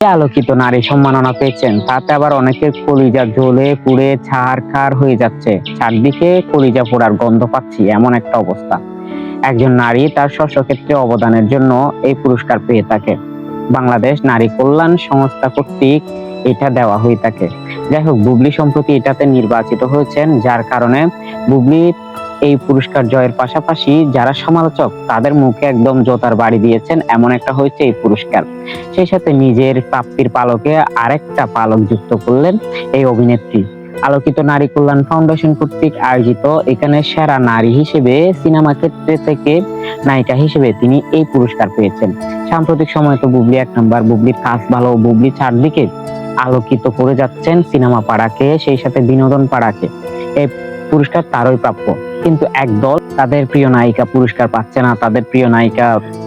আলোকিত নারী সম্মাননা পেয়েছেন, তাতে আবার অনেকের কলিজা জ্বলে পুড়ে ছাড় খার হয়ে যাচ্ছে। চারদিকে কলিজা পোড়ার গন্ধ পাচ্ছি, এমন একটা অবস্থা। একজন নারী তার স্বস্বক্ষেত্রে অবদানের জন্য এই পুরস্কার পেয়ে থাকে। বাংলাদেশ নারী কল্যাণ সংস্থা কর্তৃক এটা দেওয়া হয়ে থাকে। যাই হোক, বুবলি সম্প্রতি এটাতে নির্বাচিত হয়েছেন, যার কারণে বুবলি এই পুরস্কার জয়ের পাশাপাশি যারা সমালোচক, তাদের মুখে একদম জোতার বাড়ি দিয়েছেন এমন একটা হয়েছে এই পুরস্কার। সেই সাথে নিজের প্রাপ্তির পালকে আরেকটা পালক যুক্ত করলেন এই অভিনেত্রী। আলোকিত নারী কল্যাণ ফাউন্ডেশন কর্তৃক আয়োজিত এখানে সেরা নারী হিসেবে সিনেমা ক্ষেত্রে থেকে নায়িকা হিসেবে তিনি এই পুরস্কার পেয়েছেন। সাম্প্রতিক সময় তো বুবলি এক নাম্বার, বুবলির কাজ ভালো বুবলি চারদিকে আলোকিত করে যাচ্ছেন সিনেমা পাড়াকে, সেই সাথে বিনোদন পাড়াকে। এই পুরস্কার তারই প্রাপ্য। কিন্তু একদল তাদের প্রিয় নায়িকা পুরস্কার পাচ্ছে না, তাদের প্রিয় নায়িকা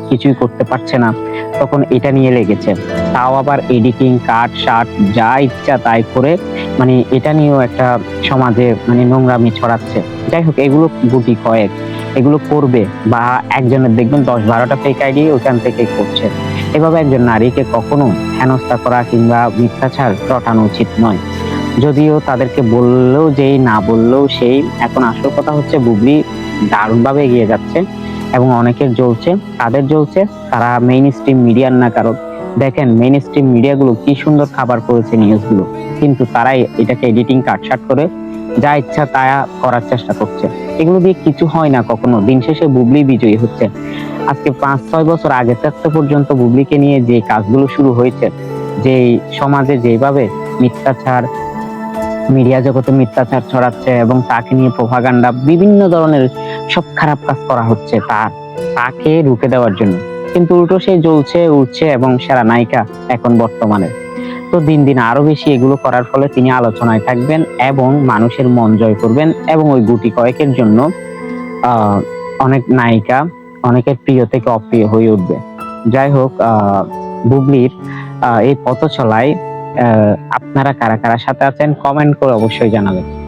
কিছুই করতে পারছে না। তখন এটা নিয়ে লেগেছে। তাও আবার এডিটিং কাট শার্ট যা ইচ্ছা তাই করে মানে এটা নিয়েও একটা সমাজে মানে নোংরামি ছড়াচ্ছে। যাই হোক, এগুলো গুটি কয়েক। এগুলো করবে বা একজনের দেখবেন দশ বারোটা ফেক আইডি ওখান থেকে করছে। এভাবে একজন নারীকে কখনো হেনস্থা করা কিংবা মিথ্যাচার রটানো উচিত নয়। যদিও তাদেরকে বললেও যেই, না বললেও সেই। এখন আসল কথা হচ্ছে বুবলি দারুণভাবে এগিয়ে যাচ্ছে এবং অনেকের জ্বলছে। তাদের জ্বলছে, তারা মেইন স্ট্রিম মিডিয়ার না কারণ দেখেন মেইন স্ট্রিম মিডিয়াগুলো কি সুন্দর খাবার করেছে নিউজগুলো কিন্তু তারাই এটাকে এডিটিং কাটছাট করে যা ইচ্ছা তা করার চেষ্টা করছে। এগুলো দিয়ে কিছু হয় না কখনো। দিন শেষে বুবলি বিজয়ী হচ্ছে। আজকে পাঁচ, ছয় বছর আগে থাকতে পর্যন্ত বুবলিকে নিয়ে যে কাজগুলো শুরু হয়েছে যে সমাজে যেভাবে মিথ্যাচার মিডিয়া জগতে মিথ্যাচার ছড়াচ্ছে এবং তাকে নিয়ে প্রভাগান্ডা বিভিন্ন ধরনের সব খারাপ কাজ করা হচ্ছে তার তাকে রুখে দেওয়ার জন্য। কিন্তু উল্টো সে জ্বলছে উঠছে এবং সেরা নায়িকা এখন বর্তমানে। তো দিন দিন আরও বেশি এগুলো করার ফলে তিনি আলোচনায় থাকবেন এবং মানুষের মন জয় করবেন এবং ওই গুটি কয়েকের জন্য অনেক নায়িকা অনেকের প্রিয় থেকে অপ্রিয় হয়ে উঠবে। যাই হোক আহ বুবলির এই পথ চলায় আপনারা কারা কারা সাথে আছেন কমেন্ট করে অবশ্যই জানাবেন।